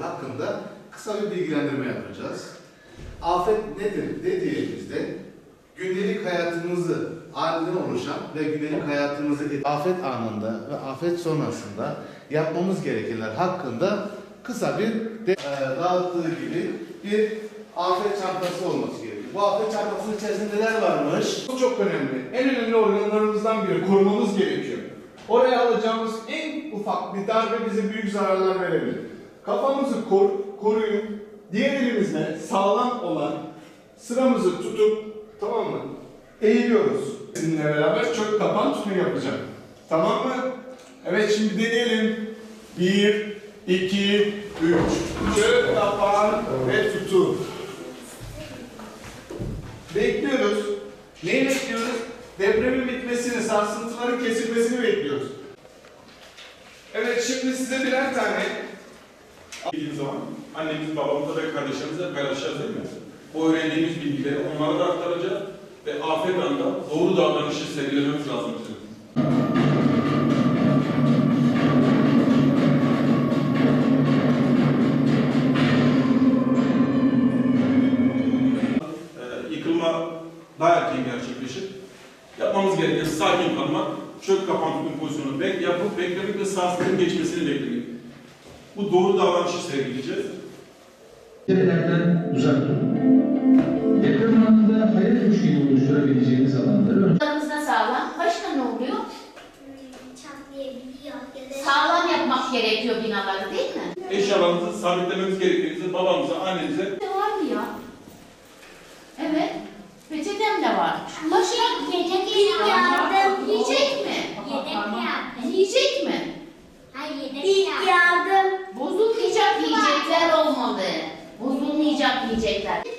hakkında kısa bir bilgilendirme yapacağız. Afet nedir dediğimizde gündelik hayatımızı aniden oluşan ve gündelik hayatımızı afet anında ve afet sonrasında yapmamız gerekenler hakkında kısa bir de, e, dağıttığı gibi bir afet çantası olması gerekiyor. Bu afet çantasının içerisinde neler varmış? Bu çok önemli. En önemli organlarımızdan biri korumamız gerekiyor. Oraya alacağımız en ufak bir darbe bize büyük zararlar verebilir. Kafamızı kor, koruyun. Diğer elimizle sağlam olan sıramızı tutup tamam mı? Eğiliyoruz. Sizinle beraber çök kapan tutun yapacağım. Tamam mı? Evet şimdi deneyelim. Bir, iki, üç. Çök kapan ve tutun. Bekliyoruz. Neyi bekliyoruz? Depremin bitmesini, sarsıntıların kesilmesini bekliyoruz. Evet, şimdi size birer tane Bildiğimiz zaman annemiz, babamızla ve kardeşlerimizle paylaşacağız değil mi? Bu öğrendiğimiz bilgileri onlara da aktaracağız ve afet anda doğru davranışı sergilememiz lazım bizim. Ee, yıkılma daha erken gerçekleşir. Yapmamız gereken sakin kalmak, çök kapan tutun pozisyonu bek yapıp beklemek ve sarsıntının geçmesini beklemek. Bu doğru davranışı sergileyeceğiz. Deprelerden uzak durun. Deprem anında hayal müşkili oluşturabileceğiniz alanları önce Aramızda sağlam. Başka ne oluyor? Sağlam yapmak gerekiyor binaları değil mi? Eşyalarınızı sabitlememiz gerektiğinizde babamıza, annenize DJ Fred.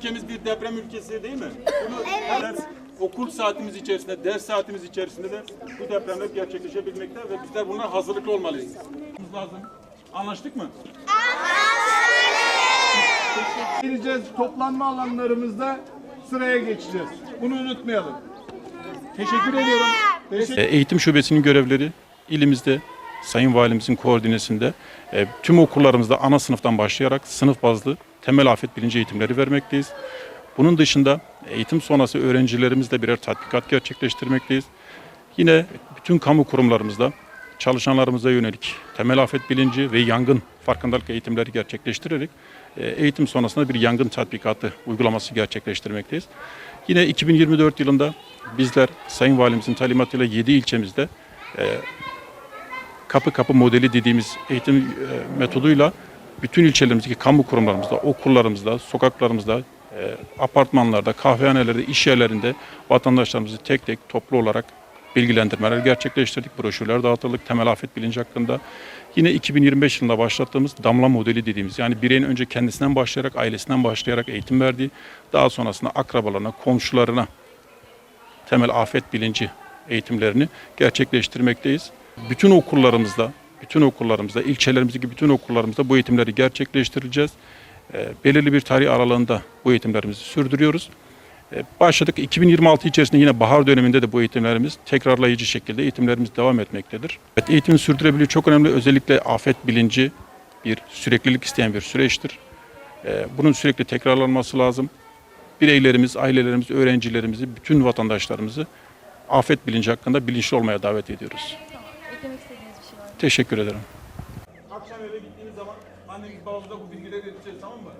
Ülkemiz bir deprem ülkesi değil mi? Bunu ders, okul saatimiz içerisinde, ders saatimiz içerisinde de bu depremler gerçekleşebilmekte ve bizler buna hazırlıklı olmalıyız. Lazım. Anlaştık mı? Geleceğiz toplanma alanlarımızda sıraya geçeceğiz. Bunu unutmayalım. Teşekkür ediyorum. Teşekkür E, Eğitim Şubesi'nin görevleri ilimizde Sayın Valimizin koordinesinde e, tüm okullarımızda ana sınıftan başlayarak sınıf bazlı temel afet bilinci eğitimleri vermekteyiz. Bunun dışında eğitim sonrası öğrencilerimizle birer tatbikat gerçekleştirmekteyiz. Yine bütün kamu kurumlarımızda çalışanlarımıza yönelik temel afet bilinci ve yangın farkındalık eğitimleri gerçekleştirerek e, eğitim sonrasında bir yangın tatbikatı uygulaması gerçekleştirmekteyiz. Yine 2024 yılında bizler Sayın Valimizin talimatıyla 7 ilçemizde e, kapı kapı modeli dediğimiz eğitim e, metoduyla bütün ilçelerimizdeki kamu kurumlarımızda, okullarımızda, sokaklarımızda, e, apartmanlarda, kahvehanelerde, iş yerlerinde vatandaşlarımızı tek tek toplu olarak bilgilendirmeler gerçekleştirdik. Broşürler dağıtıldık temel afet bilinci hakkında. Yine 2025 yılında başlattığımız damla modeli dediğimiz yani bireyin önce kendisinden başlayarak, ailesinden başlayarak eğitim verdiği, daha sonrasında akrabalarına, komşularına temel afet bilinci eğitimlerini gerçekleştirmekteyiz. Bütün okullarımızda, bütün okullarımızda, ilçelerimizdeki bütün okullarımızda bu eğitimleri gerçekleştireceğiz. Ee, belirli bir tarih aralığında bu eğitimlerimizi sürdürüyoruz. Ee, başladık 2026 içerisinde yine bahar döneminde de bu eğitimlerimiz tekrarlayıcı şekilde eğitimlerimiz devam etmektedir. Evet, eğitimin sürdürülebilirliği çok önemli. Özellikle afet bilinci bir süreklilik isteyen bir süreçtir. Ee, bunun sürekli tekrarlanması lazım bireylerimiz, ailelerimiz, öğrencilerimizi, bütün vatandaşlarımızı afet bilinci hakkında bilinçli olmaya davet ediyoruz. Eklemek istediğiniz bir şey var mı? Teşekkür ederim. Akşam eve gittiğiniz zaman annemiz babamıza bu bilgileri vereceğiz tamam mı?